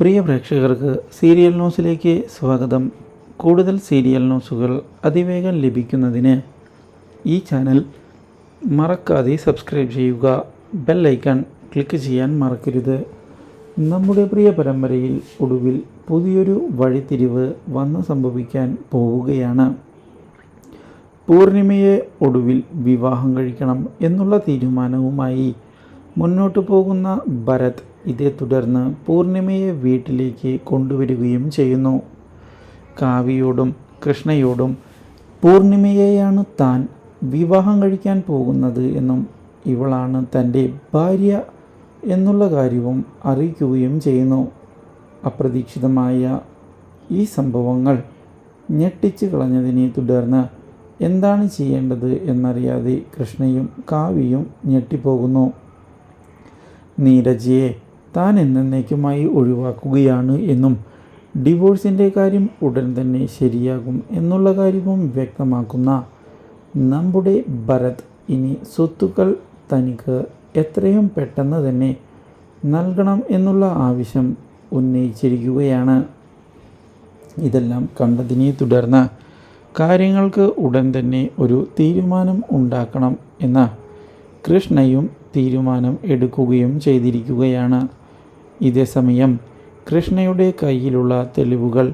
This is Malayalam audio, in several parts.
പ്രിയ പ്രേക്ഷകർക്ക് സീരിയൽ ന്യൂസിലേക്ക് സ്വാഗതം. കൂടുതൽ സീരിയൽ ന്യൂസുകൾ അതിവേഗം ലഭിക്കുന്നതിന് ഈ ചാനൽ മറക്കാതെ സബ്സ്ക്രൈബ് ചെയ്യുക. ബെൽ ഐക്കൺ ക്ലിക്ക് ചെയ്യാൻ മറക്കരുത്. നമ്മുടെ പ്രിയ പരമ്പരയിൽ ഒടുവിൽ പുതിയൊരു വഴിത്തിരിവ് വന്നു സംഭവിക്കാൻ പോവുകയാണ്. പൂർണിമയെ ഒടുവിൽ വിവാഹം കഴിക്കണം എന്നുള്ള തീരുമാനവുമായി മുന്നോട്ടു പോകുന്ന ഭരത് ഇതേ തുടർന്ന് പൂർണിമയെ വീട്ടിലേക്ക് കൊണ്ടുവരികയും ചെയ്യുന്നു. കാവ്യയോടും കൃഷ്ണയോടും പൂർണിമയെയാണ് താൻ വിവാഹം കഴിക്കാൻ പോകുന്നത് എന്നും ഇവളാണ് തന്റെ ഭാര്യ എന്നുള്ള കാര്യവും അറിയിക്കുകയും ചെയ്യുന്നു. അപ്രതീക്ഷിതമായ ഈ സംഭവങ്ങൾ ഞെട്ടിച്ചു കളഞ്ഞതിനെ തുടർന്ന് എന്താണ് ചെയ്യേണ്ടത് എന്നറിയാതെ കൃഷ്ണയും കാവ്യയും ഞെട്ടിപ്പോകുന്നു. നീരജയെ താൻ എന്നേക്കുമായി ഒഴിവാക്കുകയാണ് എന്നും ഡിവോഴ്സിന്റെ കാര്യം ഉടൻ തന്നെ ശരിയാകും എന്നുള്ള കാര്യവും വ്യക്തമാക്കുന്ന നമ്മുടെ ഭരത് ഇനി സ്വത്തുക്കൾ തനിക്ക് എത്രയും പെട്ടെന്ന് തന്നെ നൽകണം എന്നുള്ള ആവശ്യം ഉന്നയിച്ചിരിക്കുകയാണ്. ഇതെല്ലാം കണ്ടതിനെ തുടർന്ന് കാര്യങ്ങൾക്ക് ഉടൻ തന്നെ ഒരു തീരുമാനം ഉണ്ടാക്കണം എന്ന കൃഷ്ണയും തീരുമാനം എടുക്കുകയും ചെയ്തിരിക്കുകയാണ്. ഇതേസമയം കൃഷ്ണയുടെ കയ്യിലുള്ള തെളിവുകൾ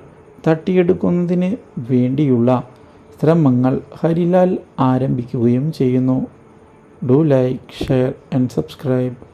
തട്ടിയെടുക്കുന്നതിന് വേണ്ടിയുള്ള ശ്രമങ്ങൾ ഹരിലാൽ ആരംഭിക്കുകയും ചെയ്യുന്നു. Do like share and subscribe